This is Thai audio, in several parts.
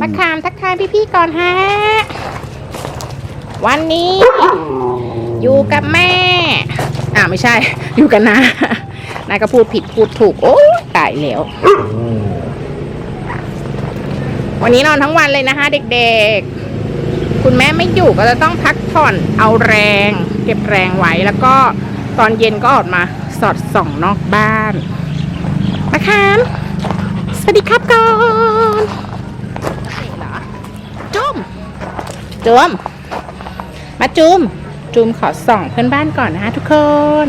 มาขามทักทายพี่ๆก่อนฮะ วันนี้ อยู่กับแม่ อ่าไม่ใช่ อยู่กับนานาก็พูดผิดพูดถูก โอ้ตายแล้ว วันนี้นอนทั้งวันเลยนะคะ เด็กๆ คุณแม่ไม่อยู่ก็จะต้องพักผ่อนเอาแรง เก็บแรงไว้แล้วก็ตอนเย็นก็ออกมาสอดส่องนอกบ้านมาคามสวัสดีครับก่อน จุ้มมาจุ้มจุ้มขอส่องเพื่อนบ้านก่อนนะทุกคน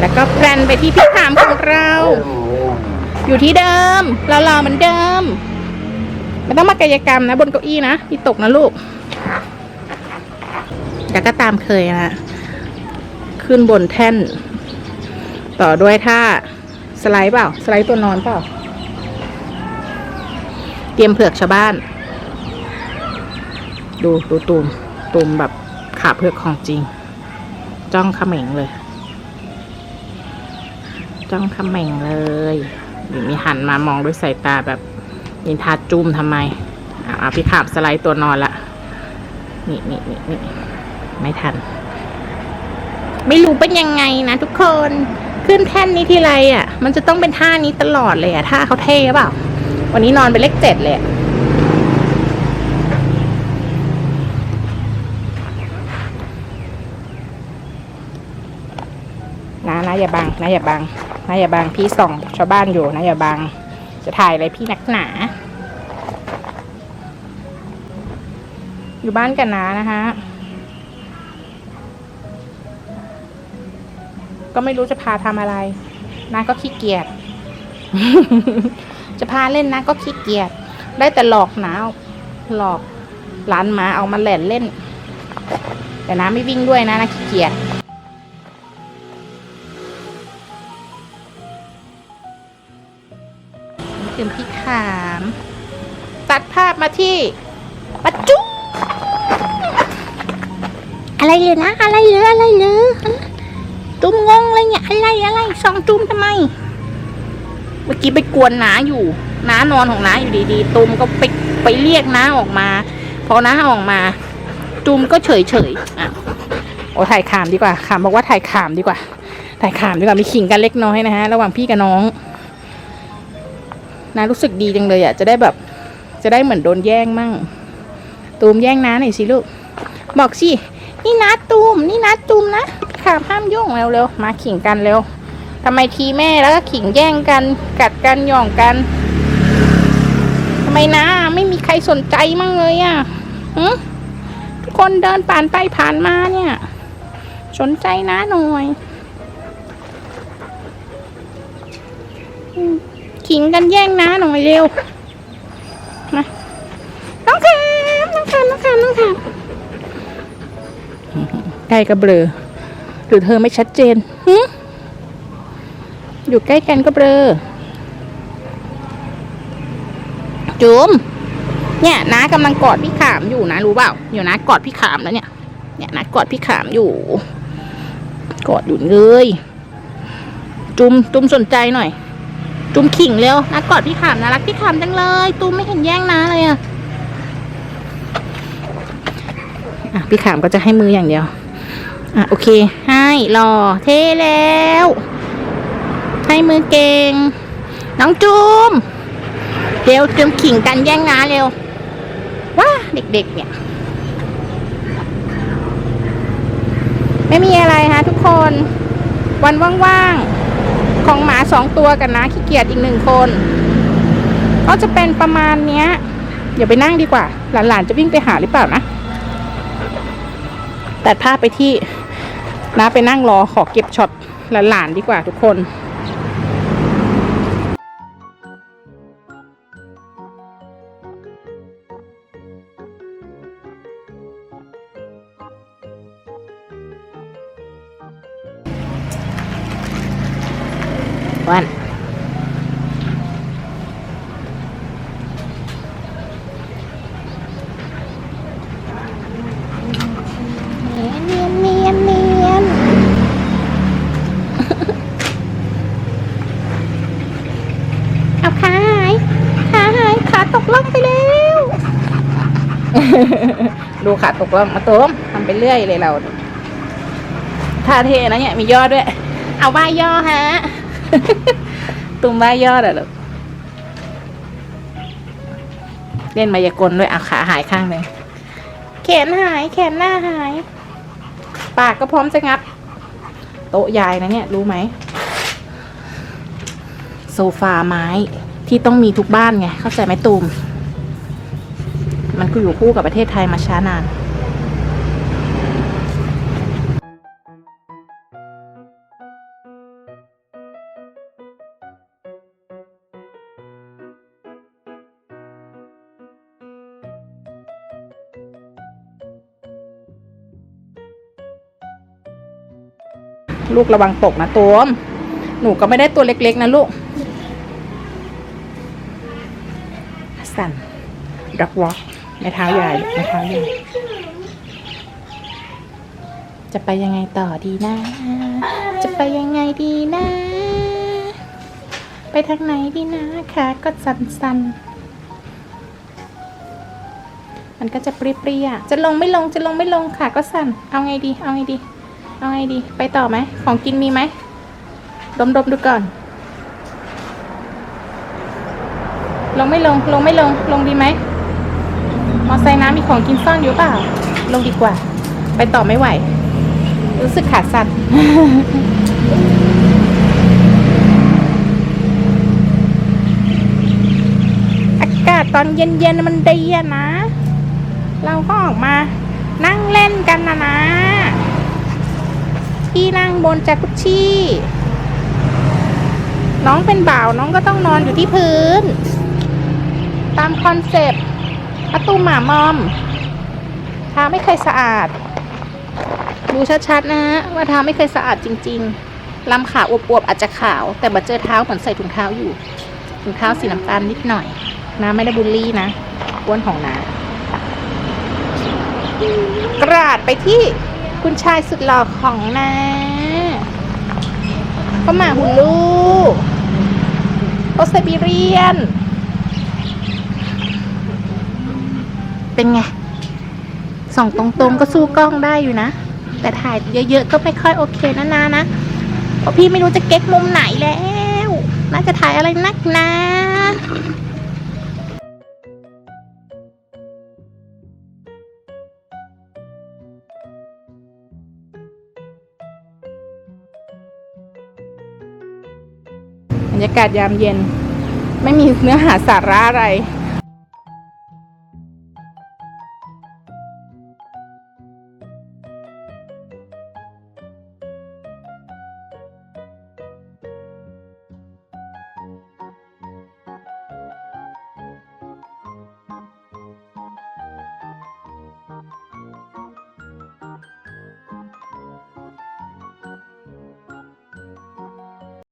แล้วก็แพลนไปที่พี่ถามของเรา อยู่ที่เดิม เรารอเหมือนเดิม ไม่ต้องมากายกรรมนะบนเก้าอี้นะพี่ตกนะลูกแต่ก็ตามเคยนะ ขึ้นบนแท่น ต่อด้วยท่าสไลด์เปล่า สไลด์ตัวนอนเปล่า เตรียมเผือกชาวบ้าน ดูดูตูมตูมแบบขาเผือกของจริง จ้องเขม็งเลย จ้องเขม็งเลยหรือมีหันมามองด้วยสายตาแบบนินทาจุ้มทำไมอะอะพี่ขาบสไลด์ตัวนอนละนี่นี่นี่นี่ไม่ทัน ไม่รู้เป็นยังไงนะทุกคนขึ้นแท่นนี้ทีไรอะ มันจะต้องเป็นท่านี้ตลอดเลยอะท่าเขาเท่เปล่า วันนี้นอนเป็นเลขเจ็ดเลยอะนะนะ อย่าบังนะอย่าบังนะอย่าบังพี่ส่องชาวบ้านอยู่นะอย่าบังจะถ่ายอะไรพี่นักหนา อยู่บ้านกันนะนะคะก็ไม่รู้จะพาทำอะไรนาก็ขี้เกียจ จะพาเล่นนะก็ขี้เกียจ ได้แต่หลอกหนาวหลอกหลานหมาเอามาแหล่นเล่น แต่น้าไม่วิ่งด้วยนะนะขี้เกียจ นี่คือพี่ขาม ตัดภาพมาที่ปัจจุอะไรเลยนะ อะไรเลยอะไรเลยตุ้มงงเลยเนี่ยอะไรอะไรสองตุ้มทำไม เมื่อกี้ไปกวนน้าอยู่น้านอนของน้าอยู่ดีๆตุ้มก็ไปไปเรียกน้าออกมา พอน้าออกมาตุ้มก็เฉยเฉยๆอะโอ้ถ่ายขามดีกว่าขามบอกว่าถ่ายขามดีกว่าถ่ายขามดีกว่ามีขิงกันเล็กน้อยนะฮะ ระหว่างพี่กับน้อง น้ารู้สึกดีจังเลยอะจะได้แบบจะได้เหมือนโดนแย่งมั่ง ตูมแย่งน้าหน่อยสิลูก บอกสิ นี่น้าตูม นี่น้าตูมนะพี่ขามห้ามยุ่งเร็วๆมาขิงกันเร็วทำไมทีแม่แล้วก็ขิงแย่งกัน กัดกันหย่องกันทำไมนะ ไม่มีใครสนใจมั่งเลยอะทุกคนเดินผ่านไปผ่านมาเนี่ย สนใจนะหน่อย อืม ขิงกันแย่งนะหน่อยเร็วมาน้องแคมน้องแคมน้องแคมน้องแคมใกล้กับเบลอหรือเธอไม่ชัดเจนหึอยู่ใกล้กันก็เบลอจุ๋มเนี่ยน้ากำลังกอดพี่ขามอยู่นะรู้เปล่าอยู่นะกอดพี่ขามแล้วเนี่ย เนี่ยนะกอดพี่ขามอยู่ กอดอยู่เลยจุมจุมสนใจหน่อย จุ้มขิงเร็วนะกอดพี่ขามนะรักพี่ขามจังเลย ตุมไม่เห็นแย่งนะเลยอะอะพี่ขามก็จะให้มืออย่างเดียว อะโอเค ให้รอเท่แล้ว ให้มือเก่ง น้องจูมเร็วเตรียมขิงกันแย่งนาเร็ว ว้าเด็กๆเนี่ย ไม่มีอะไรฮะทุกคน วันว่างๆ ของหมาสองตัวกันนะขี้เกียจอีกหนึ่งคน ก็จะเป็นประมาณเนี้ยอย่าไปนั่งดีกว่า หลานๆจะวิ่งไปหาหรือเปล่านะตัดภาพไปที่นะไปนั่งรอขอเก็บช็อตหลานๆดีกว่าทุกคน วันเนียนเนียนเนียนเนียนเอาขาหายขาหายขาตกล่องไปแล้ดูขาตกแล้วมาตุ้มทำไปเรื่อยเลยเราท่าเทนะเนี่ยมีย่อด้วย เอาว่าย่อฮะ ตุ้มว่าย่อเหรอลูกเล่นมายากลด้วยอะขาหายข้างหนึ่งแขนหาย แขนหน้าหาย ปากก็พร้อมจะงับ โต๊ะยายนะเนี่ย รู้ไหม โซฟาไม้ที่ต้องมีทุกบ้านไง เข้าใจไหมตูม มันก็อยู่คู่กับประเทศไทยมาช้านาน ลูกระวังตกนะตัวมหนูก็ไม่ได้ตัวเล็ก ๆ นะลูกสั่นดักวอล์กในเท้าใหญ่ในเท้าใหญ่จะไปยังไงต่อดีนะ จะไปยังไงดีนะ ไปทางไหนดีนะขาก็สั่นๆมันก็จะเปรี้ยๆจะลงไม่ลงจะลงไม่ลงขาก็สั่น เอาไงดี เอาไงดี เอาไงดี ไปต่อไหม ของกินมีไหม ดมดมดูก่อน ลงไม่ลง ลงไม่ลง ลงดีไหม มอไซค์น้ำมีของกินซ่อนอยู่เปล่า ลงดีกว่า ไปต่อไม่ไหว รู้สึกขาดสั่นอากาศตอนเย็นๆมันดีอะนะ เราก็ออกมานั่งเล่นกันนะนะ ที่นั่งบนจากุชชี่ น้องเป็นบ่าวน้องก็ต้องนอนอยู่ที่พื้น ตามคอนเซปต์ประตูหมามอมท้าไม่เคยสะอาด ดูชัดๆนะว่าเท้าไม่เคยสะอาดจริง ๆลำขาอวบๆอาจจะขาว แต่มาเจอเท้าเหมือนใส่ถุงเท้าอยู่ถุงเท้าสีน้ำตาลนิดหน่อยนะไม่ได้บูลลี่นะอ้วนของนากราดไปที่ คุณชายสุดหล่อของนาก็มาหุลูโอไซบีเรียน เป็นไง ส่องตรงๆก็สู้กล้องได้อยู่นะ แต่ถ่ายเยอะๆก็ไม่ค่อยโอเคนะนานะเพราะพี่ไม่รู้จะเก๊กมุมไหนแล้ว น่าจะถ่ายอะไรนักนะ บรรยากาศยามเย็น ไม่มีเนื้อหาสาระอะไร